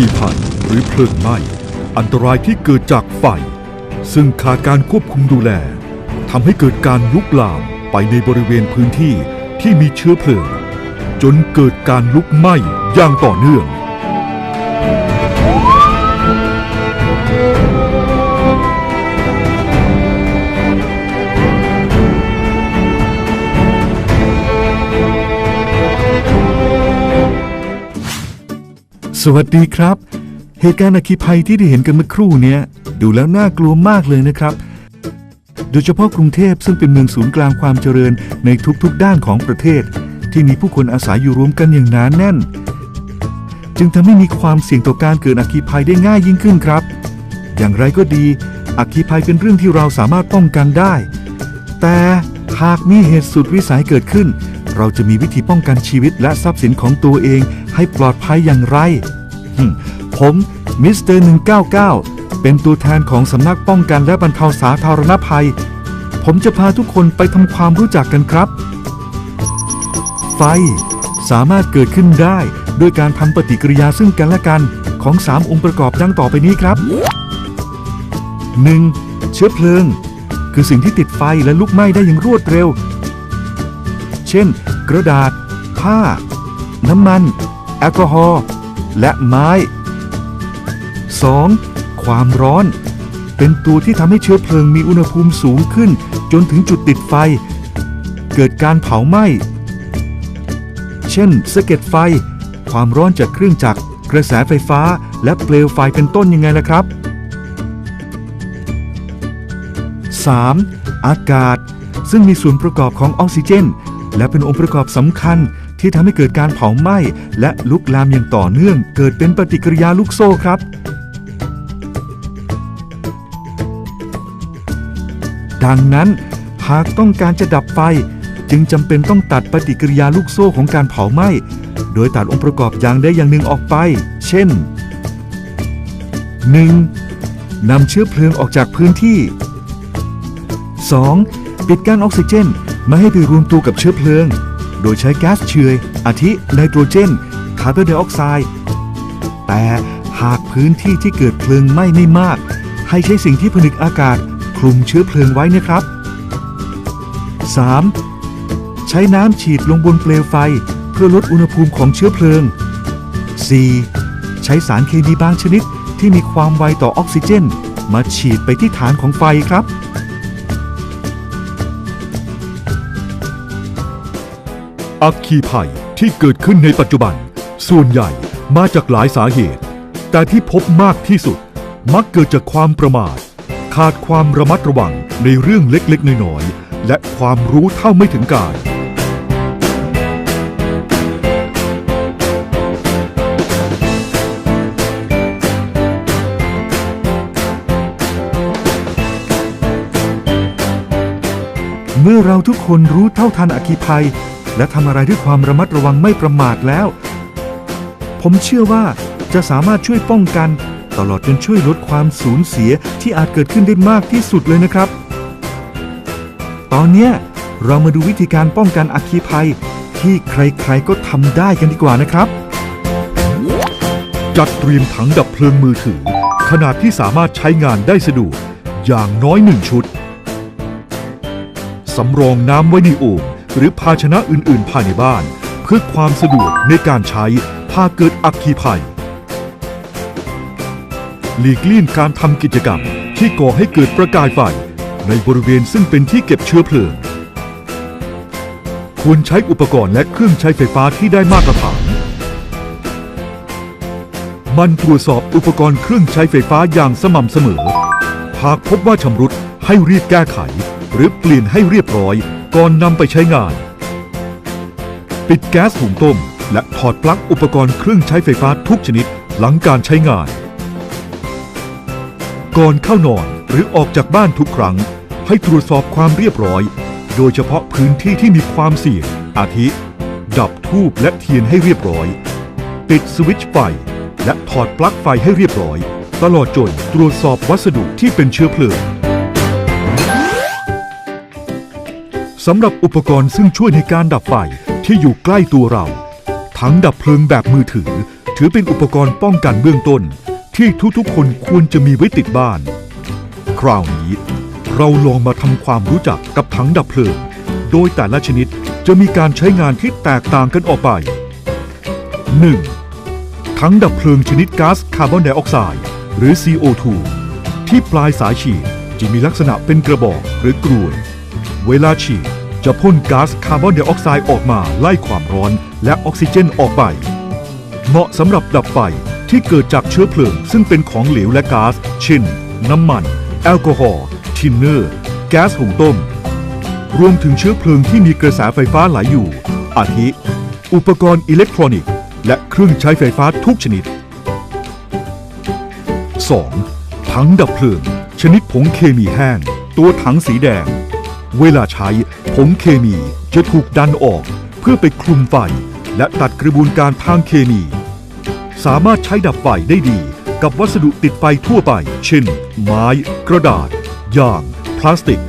ที่พันหรือเพลิงไหม้ อันตรายที่เกิดจากไฟ ซึ่งขาดการควบคุมดูแลทำให้เกิดการลุกลามไปในบริเวณพื้นที่ที่มีเชื้อเพลิง จนเกิดการลุกไหม้อย่างต่อเนื่อง สวัสดีครับ เหตุการณ์อัคคีภัยที่ได้เห็นกันเมื่อครู่เนี้ยดูแล้วน่ากลัวมากเลยนะครับ โดยเฉพาะกรุงเทพซึ่งเป็นเมืองศูนย์กลางความเจริญในทุกๆด้านของประเทศ ที่มีผู้คนอาศัยอยู่รวมกันอย่างหนานแน่น จึงทำให้มีความเสี่ยงต่อการเกิดอัคคีภัยได้ง่ายยิ่งขึ้นครับ อย่างไรก็ดี อัคคีภัยเป็นเรื่องที่เราสามารถป้องกันได้ แต่หากมีเหตุสุดวิสัยเกิดขึ้น เราจะมีวิธีป้องกันชีวิตและทรัพย์สินของตัวเองให้ปลอดภัยอย่างไร ผมมิสเตอร์199 เป็นตัวแทนของสำนักป้องกันและบรรเทาสาธารณภัย ผมจะพาทุกคนไปทำความรู้จักกันครับ ไฟ สามารถเกิดขึ้นได้ด้วยการทำปฏิกิริยาซึ่งกันและกันของ 3 องค์ประกอบดังต่อไปนี้ครับ 1. เชื้อเพลิง คือสิ่งที่ติดไฟและลุกไหม้ได้อย่างรวดเร็ว เช่น กระดาษ ผ้า น้ำมัน แอลกอฮอล์และไม้ 2. ความร้อน เป็นตัวที่ทำให้เชื้อเพลิงมีอุณหภูมิสูงขึ้น จนถึงจุดติดไฟ เกิดการเผาไหม้ เช่นสะเก็ดไฟ ความร้อนจากเครื่องจักร กระแสไฟฟ้า และเปลวไฟเป็นต้นยังไงล่ะครับ 3. อากาศ ซึ่งมีส่วนประกอบของออกซิเจน และเป็นองค์ประกอบสำคัญที่ทำให้เกิดการเผาไหม้และลุกลามอย่างต่อเนื่อง เกิดเป็นปฏิกิริยาลูกโซ่ครับ ดังนั้นหากต้องการจะดับไฟ จึงจำเป็นต้องตัดปฏิกิริยาลูกโซ่ของการเผาไหม้ โดยตัดองค์ประกอบอย่างใดอย่างหนึ่งออกไป เช่น 1. นำเชื้อเพลิงออกจากพื้นที่ 2. ปิดกั้นออกซิเจน ไม่ให้ไปรวมตัวกับเชื้อเพลิง โดยใช้แก๊สเฉยอาทิไนโตรเจน คาร์บอนไดออกไซด์ แต่หากพื้นที่ที่เกิดเพลิงไหม้ไม่มาก ให้ใช้สิ่งที่ผนึกอากาศคลุมเชื้อเพลิงไว้นะครับ 3. ใช้น้ำฉีดลงบนเปลวไฟ เพื่อลดอุณหภูมิของเชื้อเพลิง 4. ใช้สารเคมีบางชนิดที่มีความไวต่อออกซิเจน มาฉีดไปที่ฐานของไฟครับ อัคคีภัยที่เกิดขึ้นในปัจจุบัน ส่วนใหญ่มาจากหลายสาเหตุ แต่ที่พบมากที่สุด มักเกิดจากความประมาท ขาดความระมัดระวังในเรื่องเล็กๆน้อยๆและความรู้เท่าไม่ถึงการเมื่อเราทุกคนรู้เท่าทันอคีภัย และทำอะไรด้วยความระมัดระวังไม่ประมาทแล้ว ผมเชื่อว่าจะสามารถช่วยป้องกัน ตลอดจนช่วยลดความสูญเสียที่อาจเกิดขึ้นได้มากที่สุดเลยนะครับ ตอนนี้เรามาดูวิธีการป้องกันอัคคีภัย ที่ใครๆก็ทำได้กันดีกว่านะครับ จัดเตรียมถังดับเพลิงมือถือ ขนาดที่สามารถใช้งานได้สะดวกอย่างน้อยหนึ่งชุด สำรองน้ำไว้ในโอ่ง หรือภาชนะอื่น ๆ ภายในบ้าน เพื่อความสะดวกในการใช้ถ้าเกิดอัคคีภัย หลีกเลี่ยงการทำกิจกรรมที่ก่อให้เกิดประกายไฟในบริเวณซึ่งเป็นที่เก็บเชื้อเพลิง ควรใช้อุปกรณ์และเครื่องใช้ไฟฟ้าที่ได้มาตรฐาน มันตรวจสอบอุปกรณ์เครื่องใช้ไฟฟ้าอย่างสม่ำเสมอ หากพบว่าชำรุดให้รีบแก้ไข หรือเปลี่ยนให้เรียบร้อย ก่อนนำไปใช้งาน ปิดแก๊สหุงต้ม และถอดปลั๊กอุปกรณ์เครื่องใช้ไฟฟ้าทุกชนิดหลังการใช้งาน ก่อนเข้านอนหรือออกจากบ้านทุกครั้ง ให้ตรวจสอบความเรียบร้อย โดยเฉพาะพื้นที่ที่มีความเสี่ยง อาทิ ดับทูบและเทียนให้เรียบร้อย ปิดสวิตช์ไฟ และถอดปลั๊กไฟให้เรียบร้อย ตลอดจนตรวจสอบวัสดุที่เป็นเชื้อเพลิง สำหรับอุปกรณ์ซึ่งช่วยในการดับไฟที่อยู่ใกล้ตัวเรา ทั้งดับเพลิงแบบมือถือ ถือเป็นอุปกรณ์ป้องกันเบื้องต้น ที่ทุกๆ คนควรจะมีไว้ติดบ้าน คราวนี้ เราลองมาทำความรู้จักกับถังดับเพลิง โดยแต่ละชนิดจะมีการใช้งานที่แตกต่างกันออกไป 1. ถังดับเพลิงชนิดก๊าซคาร์บอนไดออกไซด์หรือ CO2 ที่ปลายสายฉีดจะมีลักษณะเป็นกระบอกหรือกรวย เวลาฉีดจะพ่นก๊าซคาร์บอนไดออกไซด์ออกมาไล่ความร้อนและออกซิเจนออกไป เหมาะสำหรับดับไฟที่เกิดจากเชื้อเพลิง ซึ่งเป็นของเหลวและก๊าซเช่น น้ำมัน แอลกอฮอล์ทินเนอร์ แก๊สหุงต้ม รวมถึงเชื้อเพลิงที่มีกระแสไฟฟ้าไหลอยู่ อาทิ อุปกรณ์อิเล็กทรอนิกส์ และเครื่องใช้ไฟฟ้าทุกชนิด 2. ถังดับเพลิง ชนิดผงเคมีแห้ง ตัวถังสีแดง เวลาใช้ผงเคมีจะถูกดันออก เพื่อไปคลุมไฟ และตัดกระบวนการทางเคมี สามารถใช้ดับไฟได้ดีกับวัสดุติดไฟทั่วไป เช่น ไม้ กระดาษยาง พลาสติก